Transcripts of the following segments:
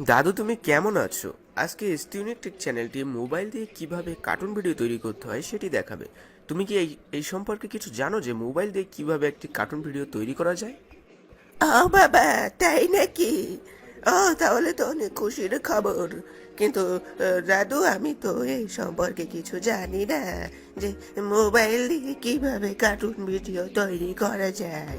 দাদু, তুমি কেমন আছো? আজকে স্টিউনেকটেক চ্যানেলটি মোবাইল দিয়ে কীভাবে কার্টুন ভিডিও তৈরি করতে হয় সেটি দেখাবে। তুমি কি এই এই সম্পর্কে কিছু জানো যে মোবাইল দিয়ে কীভাবে একটি কার্টুন ভিডিও তৈরি করা যায়? ও বাবা, তাই নাকি? ও তাহলে তো অনেক খুশির খবর। কিন্তু দাদু, আমি তো এই সম্পর্কে কিছু জানি না যে মোবাইল দিয়ে কীভাবে কার্টুন ভিডিও তৈরি করা যায়।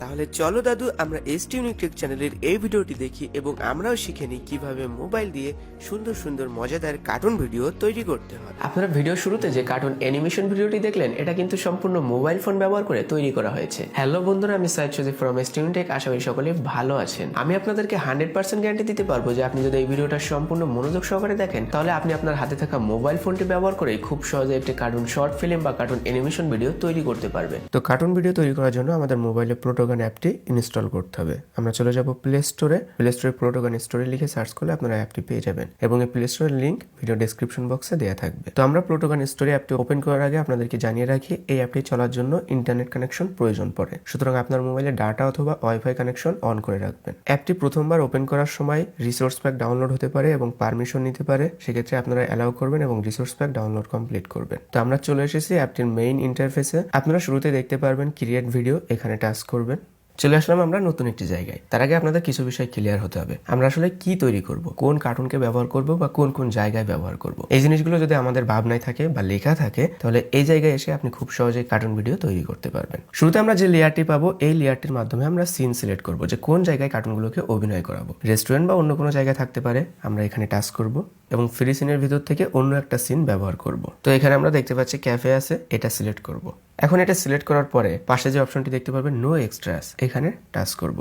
তাহলে চলো দাদু আমরা এস স্টিউনেকটেক চ্যানেলের এই ভিডিওটি দেখি এবং আমরাও শিখে নিই কীভাবে মোবাইল দিয়ে সুন্দর সুন্দর মজাদার কার্টুন ভিডিও তৈরি করতে হয়। আপনারা ভিডিও শুরুতে যে কার্টুন অ্যানিমেশন ভিডিওটি দেখলেন এটা কিন্তু সম্পূর্ণ মোবাইল ফোন ব্যবহার করে তৈরি করা হয়েছে। হ্যালো বন্ধুরা আমি সাইদ সজিব ফ্রম এস স্টিউনটেক আশা করি সকলে ভালো আছেন। আমি আপনাদেরকে হান্ড্রেড পার্সেন্ট গ্যারান্টি দিতে পারব যে আপনি যদি এই ভিডিওটা সম্পূর্ণ মনোযোগ সহকারে দেখেন তাহলে আপনি আপনার হাতে থাকা মোবাইল ফোনটি ব্যবহার করে খুব সহজে একটি কার্টুন শর্ট ফিল্ম বা কার্টুন অ্যানিমেশন ভিডিও তৈরি করতে পারবেন। তো কার্টুন ভিডিও তৈরি করার জন্য আমাদের মোবাইলে প্রোটোগান অ্যাপটি ইনস্টল করতে হবে। আমরা চলে যাব প্লে স্টোরে প্লে স্টোরে প্রোটোগান স্টোরে লিখে সার্চ করলে আপনারা অ্যাপটি পেয়ে যাবেন এবং এই প্লে স্টোরের লিঙ্ক ভিডিও ডেসক্রিপশন বক্সে দেওয়া থাকবে। তো আমরা প্রোটোগান স্টোরে অ্যাপটি ওপেন করার আগে আপনাদেরকে জানিয়ে রাখি, এই অ্যাপটি চলার জন্য ইন্টারনেট কানেকশন প্রয়োজন পড়ে। সুতরাং আপনার মোবাইলে ডাটা অথবা ওয়াইফাই কানেকশন অন করে রাখবেন। অ্যাপটি প্রথমবার ওপেন করার সময় রিসোর্স প্যাক ডাউনলোড হতে পারে এবং পারমিশন নিতে পারে। সেক্ষেত্রে আপনারা অ্যালাউ করবেন এবং রিসোর্স প্যাক ডাউনলোড কমপ্লিট করবেন। তো আমরা চলে এসেছি অ্যাপটির মেইন ইন্টারফেসে আপনারা শুরুতে দেখতে পারবেন ক্রিয়েট ভিডিও এখানে টাচ করবেন। চলে আসলাম আমরা নতুন একটি জায়গায়। তার আগে আপনাদের কিছু বিষয় ক্লিয়ার হতে হবে। আমরা আসলে কি তৈরি করব? কোন কার্টুনকে ব্যবহার করব বা কোন কোন জায়গায় ব্যবহার করব? এই জিনিসগুলো যদি আমাদের ভাবনায় থাকে বা লেখা থাকে, তাহলে এই জায়গায় এসে আপনি খুব সহজেই কার্টুন ভিডিও তৈরি করতে পারবেন। শুরুতে আমরা যে লেয়ারটি পাবো, এই লেয়ারটির মাধ্যমে আমরা সিন সিলেক্ট করব যে কোন জায়গায় কার্টুনগুলোকে অভিনয় করাবো। রেস্টুরেন্ট বা অন্য কোনো জায়গায় থাকতে পারে, আমরা এখানে টাচ করব এবং ফ্রি সিনের ভিতর থেকে অন্য একটা সিন ব্যবহার করব। তো এখানে আমরা দেখতে পাচ্ছি ক্যাফে আছে, এটা সিলেক্ট করব। এখন এটা সিলেক্ট করার পরে পাশে যে অপশনটি দেখতে পাবেন নো এক্সট্রাস এখানে টাচ করব।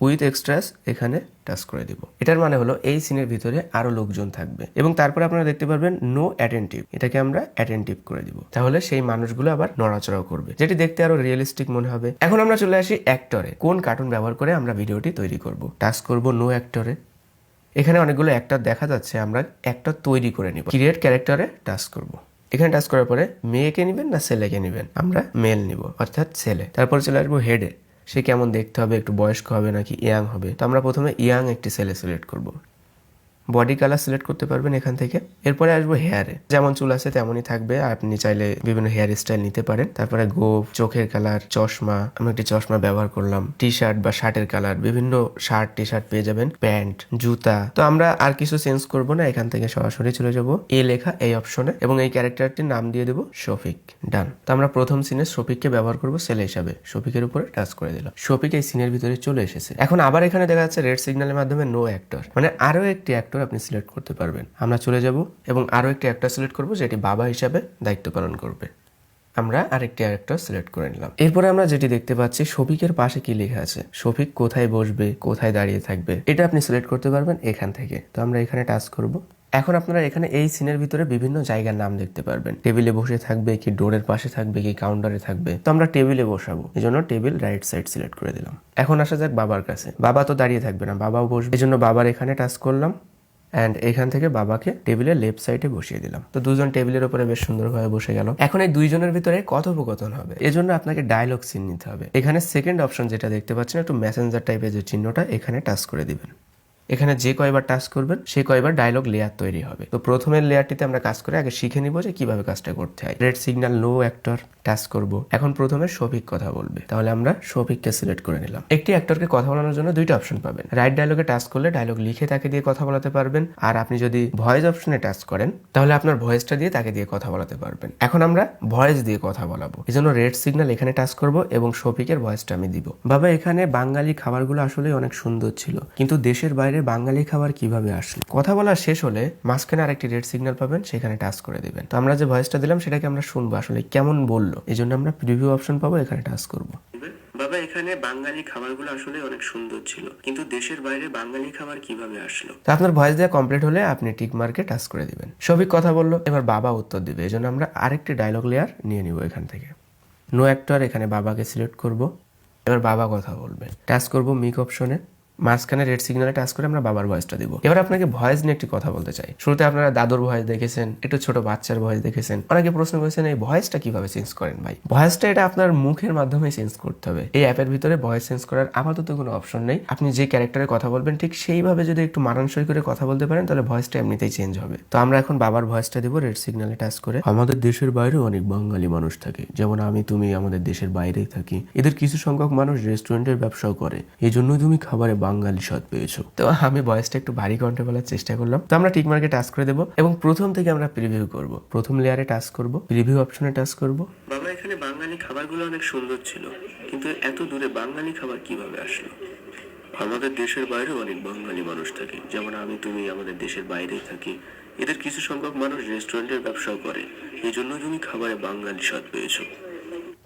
উইথ এক্সট্রাস এখানে টাচ করে দিব। এটার মানে হলো এই সিনের ভিতরে আরও লোকজন থাকবে। এবং তারপরে আপনারা দেখতে পারবেন নো অ্যাটেন্টিভ এটাকে আমরা অ্যাটেন্টিভ করে দিব। তাহলে সেই মানুষগুলো আবার নড়াচড়াও করবে। যেটি দেখতে আরও রিয়েলিস্টিক মনে হবে। এখন আমরা চলে আসি অ্যাক্টরে কোন কার্টুন ব্যবহার করে আমরা ভিডিওটি তৈরি করব? টাচ করব নো অ্যাক্টরে এখানে অনেকগুলো অ্যাক্টর দেখা যাচ্ছে, আমরা অ্যাক্টর তৈরি করে নিব। ক্রিয়েট ক্যারেক্টারে টাচ করব। এখানে টাচ করার পরে মেয়েকে নেবেন না ছেলেকে নেবেন? আমরা মেল নিব, অর্থাৎ ছেলে। তারপর চলে আসব হেডে সে কেমন দেখতে হবে, একটু বয়স্ক হবে নাকি ইয়াং হবে? তো আমরা প্রথমে ইয়াং একটি ছেলে সিলেক্ট করব। বডি কালার সিলেক্ট করতে পারবেন এখান থেকে। এরপরে আসব হেয়ারে যেমন চুল আছে তেমনই থাকবে। আপনি চাইলে বিভিন্ন হেয়ার স্টাইল নিতে পারেন। তারপরে গোপ চোখের কালার চশমা। আমি একটি চশমা ব্যবহার করলাম। টি শার্ট বা শার্টের কালার বিভিন্ন শার্ট টি শার্ট পেয়ে যাবেন। প্যান্ট জুতা। তো আমরা আর কিছু চেঞ্জ করব না। এখান থেকে সরাসরি চলে যাব এ লেখা এই অপশনে এবং এই ক্যারেক্টারটির নাম দিয়ে দেবো শফিক ডান তো আমরা প্রথম সিনে শফিককে ব্যবহার করব ছেলে হিসাবে। শফিকের উপরে টাচ করে দিলাম। শফিক এই সিনের ভিতরে চলে এসেছে। এখন আবার এখানে দেখা যাচ্ছে রেড সিগন্যালের মাধ্যমে নো অ্যাক্টর মানে আরও একটি অ্যাক্টর আপনি সিলেক্ট করতে পারবেন। আমরা চলে যাব এবং আরও একটি অ্যাক্টর সিলেক্ট করব, যেটি বাবা হিসাবে দায়িত্ব পালন করবে। আমরা আরেকটি অ্যাক্টর সিলেক্ট করে নিলাম। এরপরে আমরা যেটি দেখতে পাচ্ছি, শফিকের পাশে কি লেখা আছে? শফিক কোথায় বসবে, কোথায় দাঁড়িয়ে থাকবে? এটা আপনি সিলেক্ট করতে পারবেন এখান থেকে। তো আমরা এখানে টাচ করব। এখন আপনারা এখানে এই সিনের ভিতরে বিভিন্ন জায়গার নাম দেখতে পারবেন। টেবিলে বসে থাকবে কি ডোরের পাশে থাকবে, কি কাউন্টারে থাকবে? তো আমরা টেবিলে বসাবো। এই জন্য টেবিল রাইট সাইড সিলেক্ট করে দিলাম। এখন আসা যাক বাবার কাছে। বাবা তো দাঁড়িয়ে থাকবে না, বাবাও বসবে। এই জন্য বাবার এখানে টাচ করলাম। অ্যান্ড এখান থেকে বাবাকে টেবিলের লেফট সাইডে বসিয়ে দিলাম। তো দুজন টেবিলের উপরে বেশ সুন্দরভাবে বসে গেল। এখন এই দুইজনের ভিতরে কথোপকথন হবে। এজন্য আপনাকে ডায়লগ সিন নিতে হবে। এখানে সেকেন্ড অপশন যেটা দেখতে পাচ্ছেন, একটু মেসেঞ্জার টাইপের যে চিহ্নটা, এখানে টাচ করে দিবেন। এখানে যে কয়বার টাচ করবেন, সে কয়বার ডায়লগ লেয়ার তৈরি হবে। তো প্রথমের লেয়ারটিতে আমরা কাজ করে আগে শিখে নিব যে কীভাবে কাজটা করতে হয়। Red signal no actor touch করব। এখন প্রথমে শফিক কথা বলবে। তাহলে আমরা শফিককে সিলেক্ট করে নিলাম। একটি অ্যাক্টরকে কথা বলানোর জন্য দুইটা অপশন পাবেন। রাইট ডায়লগে টাচ করলে ডায়লগ লিখে তাকে দিয়ে কথা বলাতে পারবেন। আর আপনি যদি ভয়েস অপশনে টাচ করেন, তাহলে আপনার ভয়েসটা দিয়ে তাকে দিয়ে কথা বলাতে পারবেন। এখন আমরা ভয়েস দিয়ে কথা বলাবো। এই জন্য রেড সিগন্যাল এখানে টাচ করব এবং শফিকের ভয়েসটা আমি দিব। বাবা, এখানে বাঙালি খাবারগুলো আসলে অনেক সুন্দর ছিল। কিন্তু দেশের বাইরে বাঙালি খাবার কীভাবে আসলো? কথা বলা শেষ হলে মাঝখানে আরেকটি রেড সিগন্যাল পাবেন, সেখানে টাচ করে দিবেন। তো আমরা যে ভয়েসটা দিলাম, সেটাকে আমরা শুনব। আসলে কেমন বলল? এই জন্য আমরা প্রিভিউ অপশন পাবো এখানে টাচ করব। বাবা এখানে বাঙালি খাবারগুলো আসলে অনেক সুন্দর ছিল কিন্তু দেশের বাইরে বাঙালি খাবার কীভাবে আসলো? তো আপনার ভয়েস দেওয়া কমপ্লিট হলে আপনি টিক মার্কে টাচ করে দিবেন। সবিক কথা বলল এবার বাবা উত্তর দিবে। এই জন্য আমরা আরেকটি ডায়লগ লেয়ার নিয়ে নিব এখান থেকে। নো অ্যাক্টর এখানে বাবাকে সিলেক্ট করব। এবার বাবা কথা বলবে। টাচ করব মিক অপশনে মাঝখানে রেড সিগন্যালে টাচ করে আমরা বাবার ভয়েসটা দিব। এবার আপনাকে ভয়েস নিয়ে একটি কথা বলতে চাই। শুরুতে আপনারা দাদুর ভয়েস দেখেছেন, একটু ছোট বাচ্চার ভয়েস দেখেছেন। অনেকে প্রশ্ন করেছেন, এই ভয়েসটা কীভাবে চেঞ্জ করেন ভাই? ভয়েসটা এটা আপনার মুখের মাধ্যমে চেঞ্জ করতে হবে। এই অ্যাপের ভিতরে ভয়েস চেঞ্জ করার আপাতত কোনো অপশন নেই। আপনি যে ক্যারেক্টারে কথা বলবেন, ঠিক সেইভাবে যদি একটু মানানসই করে কথা বলতে পারেন, তাহলে ভয়েসটা এমনিতেই চেঞ্জ হবে। তো আমরা এখন বাবার ভয়েসটা দিব রেড সিগন্যালে টাচ করে। আমাদের দেশের বাইরেও অনেক বাঙালি মানুষ থাকে। যেমন আমি, তুমি আমাদের দেশের বাইরেই থাকি। এদের কিছু সংখ্যক মানুষ রেস্টুরেন্টের ব্যবসাও করে। এই জন্যই তুমি খাবারে বাঙালি স্বাদ পেয়েছ। তো আমি বয়সটা একটু ভারী কণ্ঠে বলার চেষ্টা করলাম। তো আমরা টিক মার্কে টাচ করে দেবো এবং প্রথম থেকে আমরা প্রিভিউ করব। প্রথম লেয়ারে টাচ করব প্রিভিউ অপশনে টাচ করব। বাবা এখানে বাঙালি খাবারগুলো অনেক সুন্দর ছিল কিন্তু এত দূরে বাঙালি খাবার কীভাবে আসলো? আমাদের দেশের বাইরেও অনেক বাঙালি মানুষ থাকে যেমন আমি তুমি আমাদের দেশের বাইরেই থাকি। এদের কিছু সংখ্যক মানুষ রেস্টুরেন্টের ব্যবসাও করে। এই জন্য তুমি খাবারে বাঙালি স্বাদ পেয়েছ।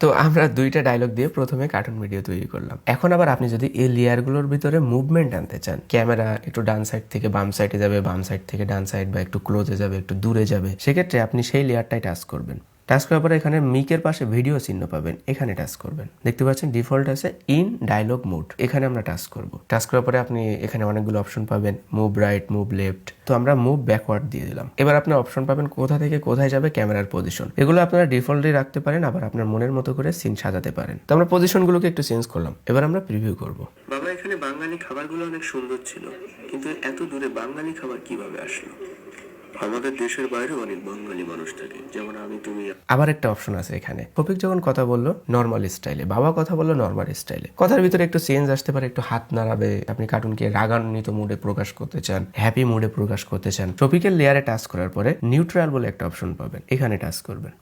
তো আমরা দুইটা ডায়লগ দিয়ে প্রথমে কার্টুন ভিডিও তৈরি করলাম। এখন আবার আপনি যদি এই লেয়ারগুলোর ভিতরে মুভমেন্ট আনতে চান ক্যামেরা একটু ডান সাইড থেকে বাম সাইডে যাবে, বাম সাইড থেকে ডান সাইড বা একটু ক্লোজে যাবে, একটু দূরে যাবে, সেক্ষেত্রে আপনি সেই লেয়ারটাই টাচ করবেন। টাচ করার পরে এখানে মিকের পাশে ভিডিও চিহ্ন পাবেন। এখানে টাচ করবেন। দেখতে পাচ্ছেন ডিফল্ট আছে ইন ডায়লগ মোড এখানে আমরা টাচ করব। টাচ করার পরে আপনি এখানে অনেকগুলো অপশন পাবেন। মুভ রাইট মুভ লেফট তো আমরা মুভ ব্যাকওয়ার্ড দিয়ে দিলাম। এবার আপনি অপশন পাবেন কোথা থেকে কোথায় যাবে ক্যামেরার পজিশন এগুলো আপনারা ডিফল্টলি রাখতে পারেন, আবার আপনার মনের মতো করে সিন সাজাতে পারেন। তো আমরা পজিশনগুলোকে একটু চেঞ্জ করলাম। এবার আমরা প্রিভিউ করব। বাবা, এখানে বাঙালি খাবারগুলো অনেক সুন্দর ছিল। কিন্তু এত দূরে বাঙালি খাবার কীভাবে আসলো? আমাদের দেশের বাইরে অনেক বাঙালি মানুষ থাকে। যেমন আমি, তুমি, আবার একটা অপশন আছে এখানে। টপিক যখন কথা বলল নর্মাল স্টাইলে বাবা কথা বলল নর্মাল স্টাইলে কথার ভিতরে একটু চেঞ্জ আসতে পারে, একটু হাত নাড়াবে। আপনি কার্টুনকে রাগান্বিত মুডে প্রকাশ করতে চান হ্যাপি মুডে প্রকাশ করতে চান। টপিকের লেয়ারে টাচ করার পরে নিউট্রাল বলে একটা অপশন পাবেন। এখানে টাচ করবেন।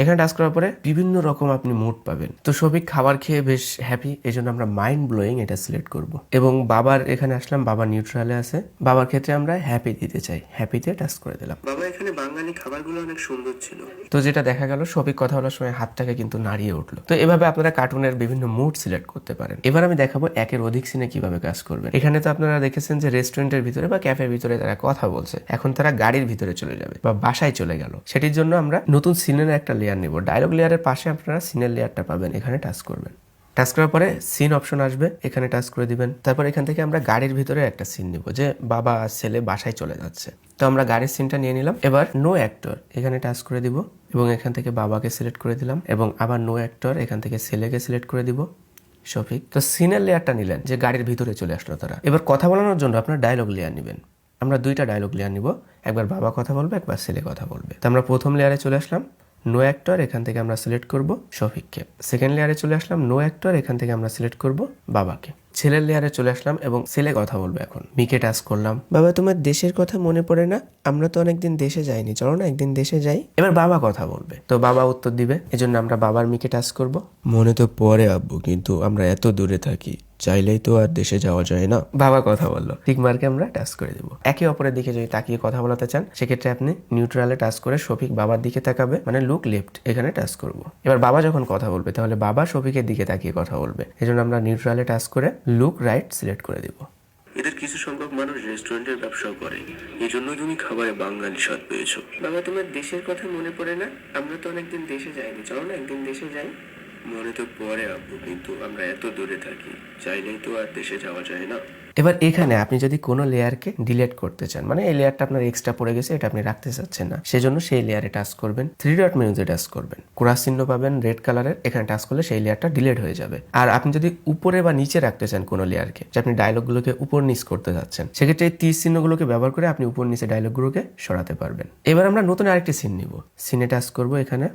এখানে টাচ করার পরে বিভিন্ন রকম আপনি মুড পাবেন। তো সবিক খাবার খেয়ে বেশ হ্যাপি এই জন্য আমরা মাইন্ড ব্লোয়িং এটা সিলেক্ট করব। এবং বাবার এখানে আসলাম বাবা নিউট্রালে আছে। বাবার ক্ষেত্রে আমরা হ্যাপি দিতে চাই। হ্যাপিতে টাচ করে দিলাম। বাবা এখানে বাঙালি খাবারগুলো অনেক সুন্দর ছিল। তো যেটা দেখা গেল সবিক কথা বলার সময় হাতটাকে কিন্তু নাড়িয়ে উঠল। তো এভাবে আপনারা কার্টুনের বিভিন্ন মুড সিলেক্ট করতে পারেন। এবার আমি দেখাবো একের অধিক সিনে কীভাবে কাজ করবেন। এখানে তো আপনারা দেখেছেন যে রেস্টুরেন্টের ভিতরে বা ক্যাফের ভিতরে তারা কথা বলছে। এখন তারা গাড়ির ভিতরে চলে যাবে বা বাসায় চলে গেল। সেটির জন্য আমরা নতুন সিনের একটা লেয়ার নিব। ডায়লগ লেয়ারের পাশে আপনারা সিনের লেয়ারটা পাবেন, এখানে টাচ করবেন। টাচ করার পরে সিন অপশন আসবে, এখানে টাচ করে দিবেন। তারপর এখান থেকে আমরা গাড়ির ভিতরে একটা সিন নিব যে বাবা আর ছেলে বাসায় চলে যাচ্ছে। তো আমরা গাড়ির সিনটা নিয়ে নিলাম। এবার নো অ্যাক্টর এখানে টাচ করে দিব এবং এখান থেকে বাবাকে সিলেক্ট করে দিলাম এবং আবার নো অ্যাক্টর এখান থেকে ছেলেকে সিলেক্ট করে দিব। শফিক, তো সিনের লেয়ারটা নিলেন যে গাড়ির ভিতরে চলে আসলো তারা। এবার কথা বলানোর জন্য আপনার ডায়লগ লেয়ার নেবেন। আমরা দুইটা ডায়লগ লেয়ার নিব, একবার বাবা কথা বলবে, একবার ছেলে কথা বলবে। তো আমরা প্রথম লেয়ারে চলে আসলাম। নো অ্যাক্টর এখান থেকে আমরা সিলেক্ট করব শফিককে। সেকেন্ড লেয়ারে চলে আসলাম নো অ্যাক্টর এখান থেকে আমরা সিলেক্ট করব বাবাকে। ছেলের লেয়ারে চলে আসলাম এবং ছেলে কথা বলবে এখন। মিকে টাচ করলাম। বাবা তোমার দেশের কথা মনে পড়ে না? আমরা তো অনেকদিন দেশে যাইনি। চলো না একদিন দেশে যাই। এবার বাবা কথা বলবে। তো বাবা উত্তর দিবে। এজন্য আমরা বাবার মিকে টাচ করব। মনে তো পড়ে আব্বু কিন্তু আমরা এত দূরে থাকি চাইলেই তো আর দেশে যাওয়া যায় না। বাবা কথা বলল। টিক মার্কে আমরা টাচ করে দিব। একে অপরের দিকে যদি তাকিয়ে কথা বলাতে চান সেক্ষেত্রে আপনি নিউট্রালে টাচ করে শফিক বাবার দিকে তাকাবে। মানে লুক লেফট এখানে টাচ করব। এবার বাবা যখন কথা বলবে তাহলে বাবা শফিকের দিকে তাকিয়ে কথা বলবে। এজন্য আমরা নিউট্রালে টাচ করে লুক রাইট সিলেক্ট করে দিব। এদের কিছু সংখ্যক মানুষ রেস্টুরেন্টের ব্যবসাও করে। এই জন্য তুমি খাবারে বাঙালি স্বাদ পেয়েছ। বাবা, তোমার দেশের কথা মনে পড়ে না? আমরা তো অনেকদিন দেশে যাইনি। চলো না, একদিন দেশে যাই। মনে তো পড়ে আব্বু, কিন্তু আমরা এত দূরে থাকি। চাইলেই তো আর দেশে যাওয়া যায় না। এবার এখানে আপনি যদি কোনো লেয়ারকে ডিলেট করতে চান মানে এই লেয়ারটা আপনার এক্সট্রা পড়ে গেছে, এটা আপনি রাখতে চাচ্ছেন না, সেজন্য সেই লেয়ারে টাচ করবেন থ্রি ডট মেনুতে টাচ করবেন। ক্রাস চিহ্ন পাবেন রেড কালারের এখানে টাচ করলে সেই লেয়ারটা ডিলেট হয়ে যাবে। আর আপনি যদি উপরে বা নিচে রাখতে চান কোনো লেয়ারকে, যে আপনি ডায়লগগুলোকে উপর নিচ করতে যাচ্ছেন, সেক্ষেত্রে এই তীর চিহ্নগুলোকে ব্যবহার করে আপনি উপর নিচে ডায়লগগুলোকে সরাতে পারবেন। এবার আমরা নতুন আরেকটি সিন নিব। সিনে টাচ করব এখানে।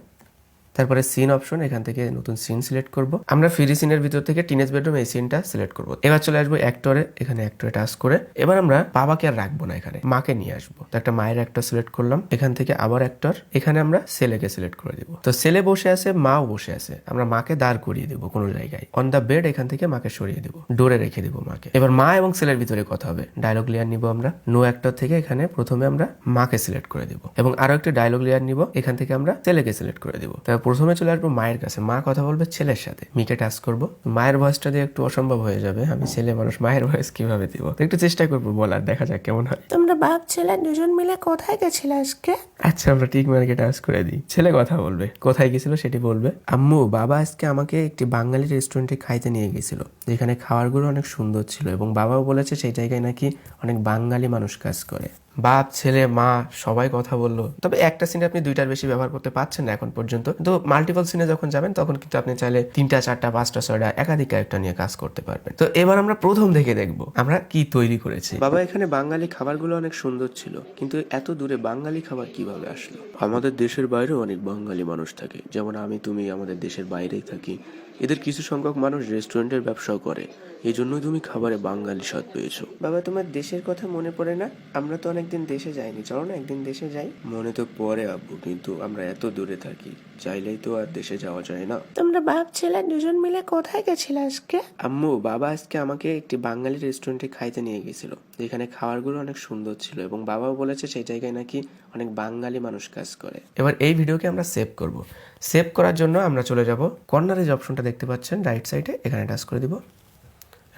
তারপরে সিন অপশন এখান থেকে নতুন সিন সিলেক্ট করব। আমরা ফ্রি সিনের ভিতর থেকে টিনেজ বেডরুম এই সিনটা সিলেক্ট করব। এবার চলে আসব অ্যাক্টরে এখানে অ্যাক্টরে টাচ করে। এবার আমরা বাবাকে আর রাখব না এখানে, মাকে নিয়ে আসব। তো একটা মায়ের অ্যাক্টর সিলেক্ট করলাম, এখান থেকে আবার অ্যাক্টর এখানে আমরা ছেলেকে সিলেক্ট করে দিব। তো ছেলে বসে আছে, মাও বসে আছে। আমরা মাকে দাঁড় করিয়ে দিব কোনো জায়গায়। অন দ্য বেড এখান থেকে মাকে সরিয়ে দিব, ডোরে রেখে দিব মাকে। এবার মা এবং ছেলের ভিতরে কথা হবে ডায়লগ লেয়ার নিব আমরা। নো অ্যাক্টর থেকে এখানে প্রথমে আমরা মাকে সিলেক্ট করে দিব। এবং আরও একটি ডায়লগ লেয়ার নিব, এখান থেকে আমরা ছেলেকে সিলেক্ট করে দিব। তারপর প্রথমে চলে আসব মায়ের কাছে। মা কথা বলবে ছেলের সাথে। মিটে টাচ করব। মায়ের ভয়েসটা দিয়ে একটু অসম্ভব হয়ে যাবে। আমি ছেলে মানুষ, মায়ের ভয়েস কীভাবে দিব? একটু চেষ্টা করব বলার, দেখা যাক কেমন হয়। তোমরা বাপ, ছেলে দুজন মিলে কোথায় গেছিলে আজকে? আচ্ছা আমরা টিক মার্কে টাচ করে দিই। ছেলে কথা বলবে। কোথায় গেছিল সেটি বলবে। আম্মু, বাবা আজকে আমাকে একটি বাঙালি রেস্টুরেন্টে খাইতে নিয়ে গেছিল, যেখানে খাবারগুলো অনেক সুন্দর ছিল এবং বাবাও বলেছে সেই জায়গায় নাকি অনেক বাঙালি মানুষ কাজ করে। বাপ, ছেলে, মা, সবাই কথা বলল। তবে একটা সিনে আপনি দুইটার বেশি ব্যবহার করতে পারছেন না এখন পর্যন্ত। তো মাল্টিপল সিনে যখন যাবেন, তখন কিন্তু আপনি চাইলে তিনটা, চারটা, পাঁচটা, ছয়টা একাধিক ক্যারেক্টার নিয়ে কাজ করতে পারবেন। তো এবার আমরা প্রথম থেকে দেখব আমরা কি তৈরি করেছি। বাবা, এখানে বাঙালি খাবারগুলো অনেক সুন্দর ছিল, কিন্তু এত দূরে বাঙালি খাবার কীভাবে আসলো। আমাদের দেশের বাইরেও অনেক বাঙালি মানুষ থাকে। যেমন আমি, তুমি আমাদের দেশের বাইরেই থাকি। এদের কিছু সংখ্যক মানুষ রেস্টুরেন্টের ব্যবসাও করে। এই জন্যই তুমি খাবারে বাঙালি স্বাদ পেয়েছ। বাবা তোমার দেশের কথা মনে পড়ে না? আমরা তো অনেকদিন দেশে যাইনি। চলো না একদিন দেশে যাই। মনে তো পড়ে আব্বু কিন্তু আমরা এত দূরে থাকি চাইলেই তো আর দেশে যাওয়া যায় না। তোমরা বাপ ছেলে দুজন মিলে কোথায় গেছিলে আজকে? আম্মু বাবা আজকে আমাকে একটি বাঙালি রেস্টুরেন্টে খাইতে নিয়ে গেছিল। যেখানে খাবারগুলো অনেক সুন্দর ছিল এবং বাবাও বলেছে সেই জায়গায় নাকি অনেক বাঙালি মানুষ কাজ করে। এবার এই ভিডিওকে আমরা সেভ করব। সেভ করার জন্য আমরা চলে যাব কর্নারে যে অপশনটা দেখতে পাচ্ছেন রাইট সাইডে এখানে টাচ করে দিব।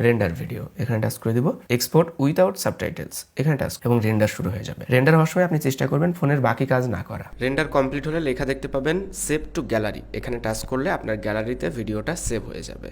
রেন্ডার ভিডিও এখানে টাচ করে দিব। এক্সপোর্ট উইদাউট সাবটাইটেলস এখানে টাচ এবং রেন্ডার শুরু হয়ে যাবে। রেন্ডার হওয়ার সময় আপনি চেষ্টা করবেন ফোনের বাকি কাজ না করা। রেন্ডার কমপ্লিট হলে লেখা দেখতে পাবেন সেভ টু গ্যালারি এখানে টাচ করলে আপনার গ্যালারিতে ভিডিওটা সেভ হয়ে যাবে।